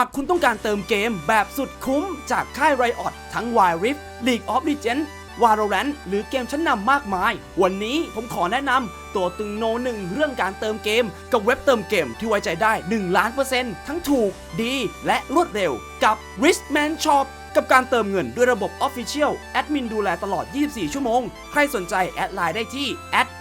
ากคุณต้องการเติมเกมแบบสุดคุ้มจากค่าย Riot ทั้ง w i Rift League of Legends Valorant หรือเกมชั้นนำมากมาย วันนี้ผมขอแนะนำตัวตึงโนหนึ่งเรื่องการเติมเกม กับเว็บเติมเกมที่ไว้ใจได้ 1 ล้านเปอร์เซ็นต์ทั้งถูกดีและรวดเร็วกับ Richman Shop กับการเติมเงินด้วยระบบ Official แอดมินดูแลตลอด 24 ชั่วโมง ใครสนใจแอดไลน์ได้ที่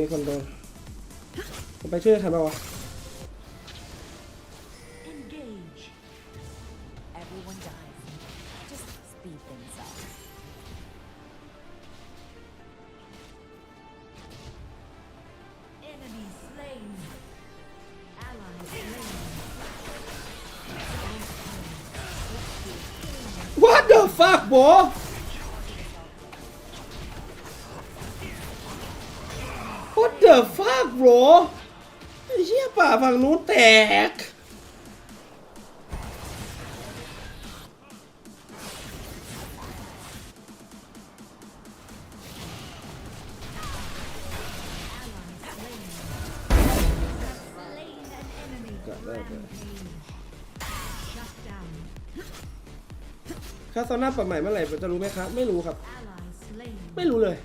มีคนโดนผมไปช่วยทันปะวะ Engage. Everyone dies. Just speed things fuck bro ไอ้เหี้ยป่าฝั่งนู้นแตก Slain an enemy. ก็ได้ไป Shut down. คาซาน่าเปิดใหม่เมื่อไหร่ผมจะรู้ไหมครับ ไม่รู้ครับ Ally slain. ไม่รู้เลย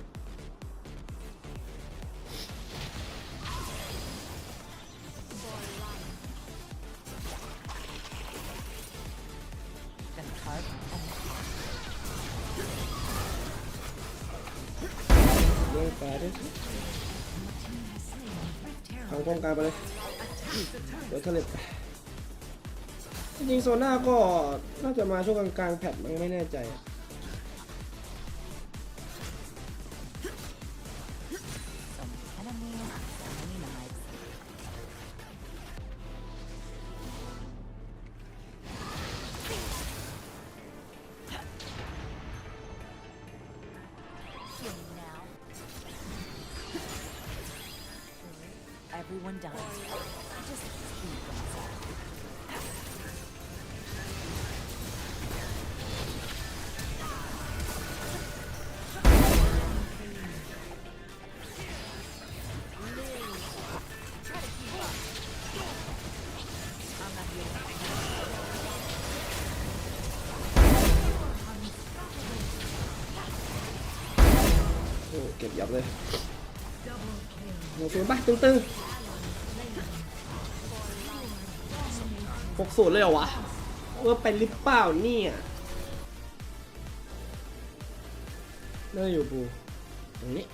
เรื่องปด้วยทางป้องกันไปเลยเดี๋ยวทะเลไปจริงๆโซน่าก็น่าจะมาช่วงกลางๆแพทมันไม่แน่ใจ everyone dies. Just keep myself. kiếm dọc đây một cái bắt tương tư หกศูนย์เลยเหรอวะว่าไปหรือเปล่าเนี่ยน่าอยู่ปูตรงนี้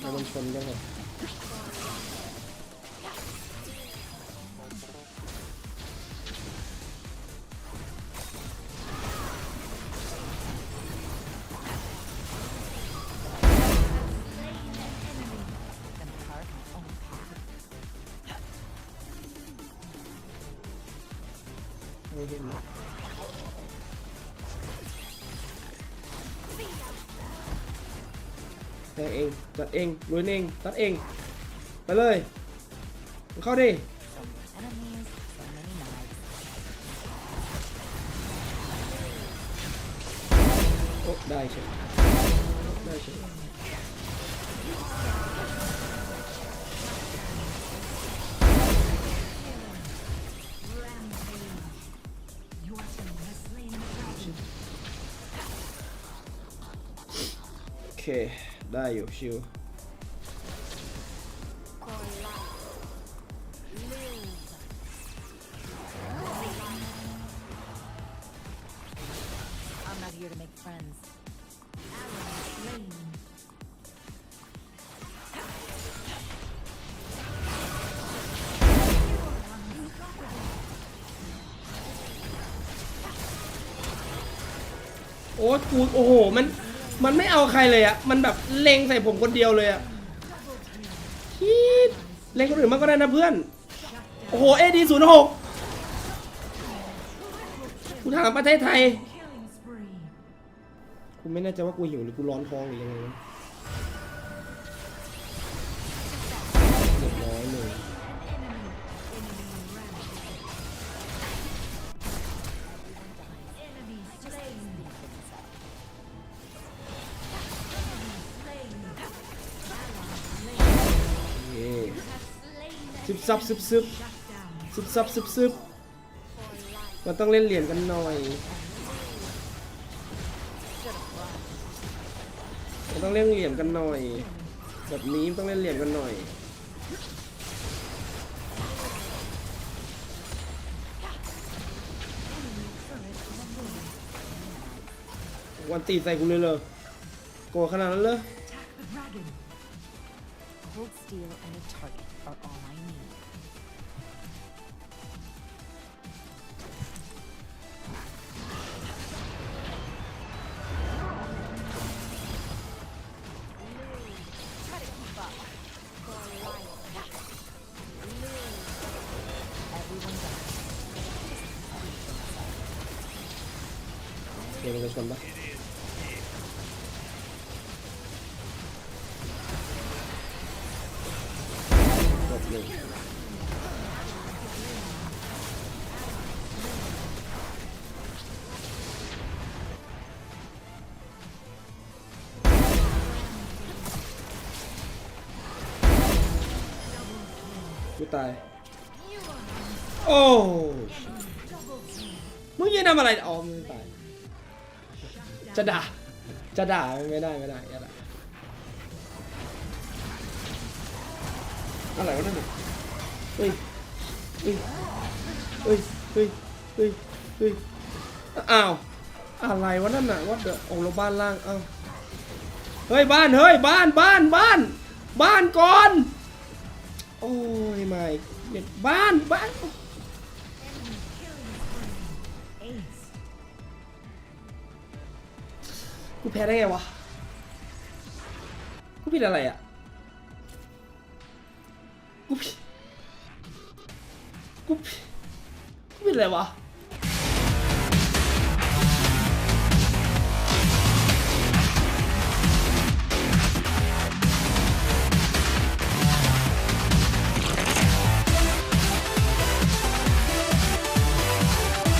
แล้วมันชนยังไง งเองจัดเองลุยเองตัดเอง ไปเลยเข้าดิโอ้ได้ใช่ได้ใช่ เค ได้อยู่ชิว I'm not here to make friends. โอ้กูโอ้โห มัน มันไม่เอาใครเลยอะมันแบบเล็งใส่ผมคนเดียวเลยอะชีดเล็งคนอื่นมางก็ได้นะเพื่อน โอ้โห เอดีศูนย์หกกูถามประเทศไทย กูไม่แน่ใจว่ากูหิวหรือกูร้อนท้องหรือยังไง ซึบซับซึบซึบซึบซับซึบซึบมันต้องเล่นเหรียญกันหน่อยมันต้องเล่นเหรียญกันหน่อย แบบนี้ต้องเล่นเหรียญกันหน่อยวันตีใส่กูเลยเลยโกรธขนาดนั้นเลย Cold steel and a target are all I need. ชนปะจบเลยกูตาย โอ้มึงยืนทำอะไรอ๋อมึงตาย จะด่า จะด่าไม่ได้ไม่ได้อย่าด่าอะไรวะนั่นน่ะเฮ้ยเฮ้ยเฮ้ยเฮ้ยเฮ้ยเฮ้ยอ้าว อะไรวะนั่นน่ะวัดเดอโอ้เราบ้านล่างเอ้าเฮ้ยบ้านเฮ้ยบ้านบ้านบ้าน บ้านก่อน โอ้ยไม่บ้านบ้าน กูแพ้ได้ไงวะ กูผิดอะไรอะ กูผิด กูผิดกูผิดอะไรวะ